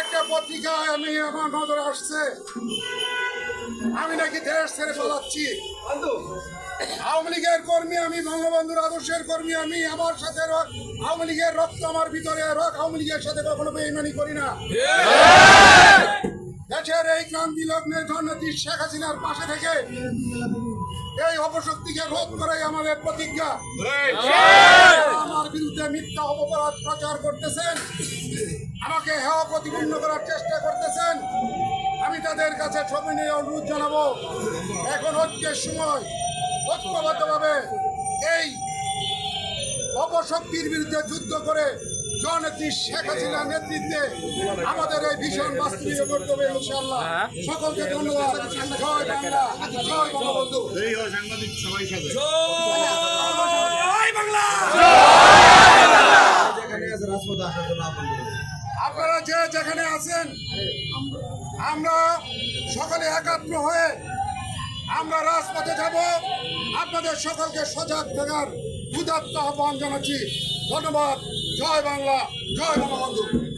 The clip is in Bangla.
একটা পত্রিকায় আমি আমার নজরে আসছে। আমি নাকি দেশ ছেড়ে পালাচ্ছি। আওয়ামী লীগের কর্মী আমি বঙ্গবন্ধুর আদর্শের কর্মী আমি আমার সাথে আওয়ামী লীগের রক্ত আমার ভিতরে রক আওয়ামী লীগের সাথে কখনো বেইমানি করি না। দেশের এই ক্রান্তি লগ্নের জননেত্রী শেখ হাসিনার পাশে থেকে এই অপশক্তিকে রোধ করাই আমাদের প্রতিজ্ঞা। মিথ্যা অপরাধ প্রচার করতেছেন আমাকে হেওয়া প্রতিপূর্ণ করার চেষ্টা করতেছেন আমি তাদের কাছে ছবি নিয়ে অনুরোধ জানাব। এখন ঐক্যের সময় ঐক্যবদ্ধভাবে এই অপশক্তির বিরুদ্ধে যুদ্ধ করে জননেত্রী শেখ হাসিনার নেতৃত্বে আমাদের এই ভীষণ বাস্তবায়ন করতে হবে ইনশাআল্লাহ। সকলকে ধন্যবাদ। জয় বাংলা। জয় বঙ্গবন্ধু। আপনারা যে যেখানে আছেন, আমরা সকলে একাত্ম হয়ে আমরা রাজপথে যাব। আপনাদের সকলকে সজাগ থাকার উদাত্ত আহ্বান জানাচ্ছি। ধন্যবাদ। জয় বাংলা। জয় বঙ্গবন্ধু।